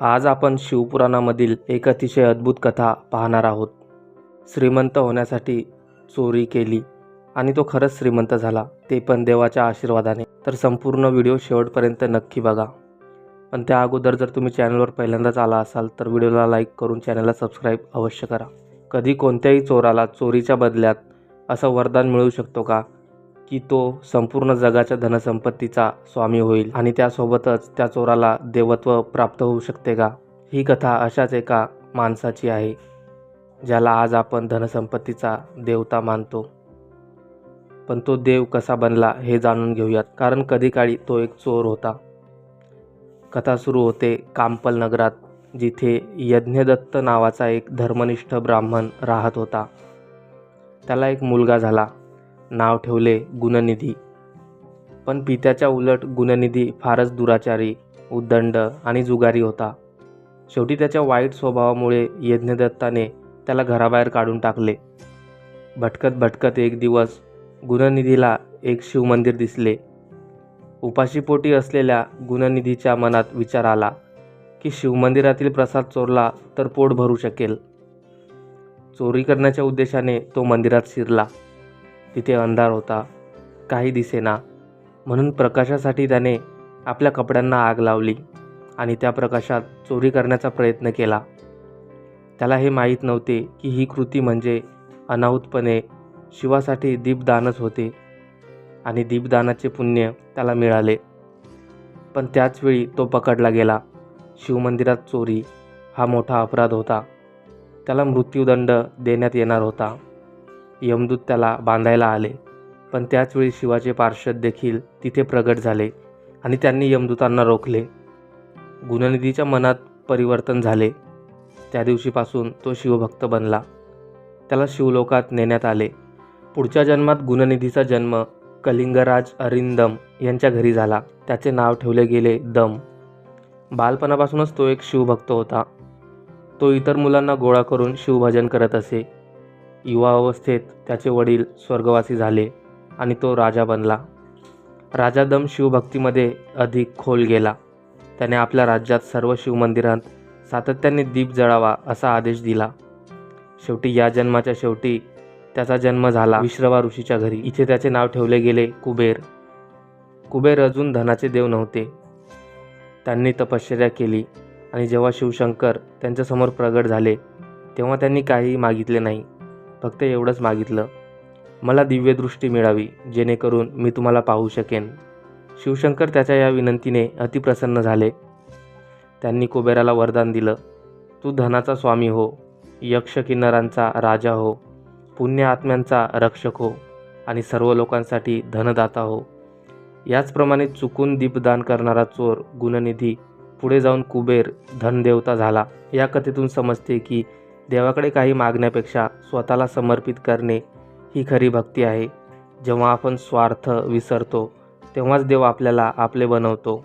आज आपण शिवपुराणामधील एक अतिशय अद्भुत कथा पाहणार आहोत. श्रीमंत होण्यासाठी चोरी केली आणि तो खरंच श्रीमंत झाला ते पण देवाच्या आशीर्वादाने. तर संपूर्ण व्हिडिओ शेवटपर्यंत नक्की बघा. पण त्या अगोदर जर तुम्ही चॅनलवर पहिल्यांदाच आला असाल तर व्हिडिओला लाईक करून चॅनलला सबस्क्राईब अवश्य करा. कधी कोणत्याही चोराला चोरीच्या बदल्यात असं वरदान मिळू शकतो का? की तो संपूर्ण जगाच्या धनसंपत्तीचा स्वामी होईल आणि त्यासोबतच त्या चोराला देवत्व प्राप्त होऊ शकते का? ही कथा अशाच एका माणसाची आहे ज्याला आज आपण धनसंपत्तीचा देवता मानतो. पण तो देव कसा बनला हे जाणून घेऊयात कारण कधी काळी तो एक चोर होता. कथा सुरू होते कांपल नगरात जिथे यज्ञदत्त नावाचा एक धर्मनिष्ठ ब्राह्मण राहत होता. त्याला एक मुलगा झाला. नाव ठेवले गुणनिधी. पण पित्याच्या उलट गुणनिधी फारच दुराचारी उद्दंड आणि जुगारी होता. शेवटी त्याच्या वाईट स्वभावामुळे यज्ञदत्ताने त्याला घराबाहेर काढून टाकले. भटकत भटकत एक दिवस गुणनिधीला एक शिवमंदिर दिसले. उपाशीपोटी असलेल्या गुणनिधीच्या मनात विचार आला की शिवमंदिरातील प्रसाद चोरला तर पोट भरू शकेल. चोरी करण्याच्या उद्देशाने तो मंदिरात शिरला. तिथे अंधार होता. काही दिसेना. म्हणून प्रकाशासाठी त्याने आपल्या कपड्यांना आग लावली आणि त्या प्रकाशात चोरी करण्याचा प्रयत्न केला. त्याला हे माहीत नव्हते की ही कृती म्हणजे अनाहूतपणे शिवासाठी दीपदानच होते आणि दीपदानाचे पुण्य त्याला मिळाले. पण त्याचवेळी तो पकडला गेला. शिवमंदिरात चोरी हा मोठा अपराध होता. त्याला मृत्यूदंड देण्यात येणार होता. यमदूत त्याला बांधायला आले. पण त्याचवेळी शिवाचे पार्षद देखील तिथे प्रगट झाले आणि त्यांनी यमदूतांना रोखले. गुणनिधीच्या मनात परिवर्तन झाले. त्या दिवशीपासून तो शिवभक्त बनला. त्याला शिवलोकात नेण्यात आले. पुढच्या जन्मात गुणनिधीचा जन्म कलिंगराज अरिंदम यांच्या घरी झाला. त्याचे नाव ठेवले गेले दम. बालपणापासूनच तो एक शिवभक्त होता. तो इतर मुलांना गोळा करून शिवभजन करत असे. युवावस्थेत त्याचे वडील स्वर्गवासी झाले आणि तो राजा बनला. राजा दम शिवभक्तीमध्ये अधिक खोल गेला. त्याने आपल्या राज्यात सर्व शिवमंदिरांत सातत्याने दीप जळावा असा आदेश दिला. शेवटी या जन्माच्या शेवटी त्याचा जन्म झाला विश्रवा ऋषीच्या घरी. इथे त्याचे नाव ठेवले गेले कुबेर. कुबेर अजून धनाचे देव नव्हते. त्यांनी तपश्चर्या केली आणि जेव्हा शिवशंकर त्यांच्यासमोर प्रगट झाले तेव्हा त्यांनी काहीही मागितले नाही. फक्त एवढंच मागितलं. मला दिव्यदृष्टी मिळावी जेणेकरून मी तुम्हाला पाहू शकेन. शिवशंकर त्याच्या या विनंतीने अतिप्रसन्न झाले. त्यांनी कुबेराला वरदान दिलं तू धनाचा स्वामी हो यक्ष किन्नरांचा राजा हो पुण्य आत्म्यांचा रक्षक हो आणि सर्व लोकांसाठी धनदाता हो. याचप्रमाणे चुकून दीपदान करणारा चोर गुणनिधी पुढे जाऊन कुबेर धनदेवता झाला. या कथेतून समजते की देवाकडे काही मागण्यापेक्षा स्वतःला समर्पित करणे ही खरी भक्ती आहे. जेव्हा आपण स्वार्थ विसरतो तेव्हाच देव आपल्याला आपले बनवतो.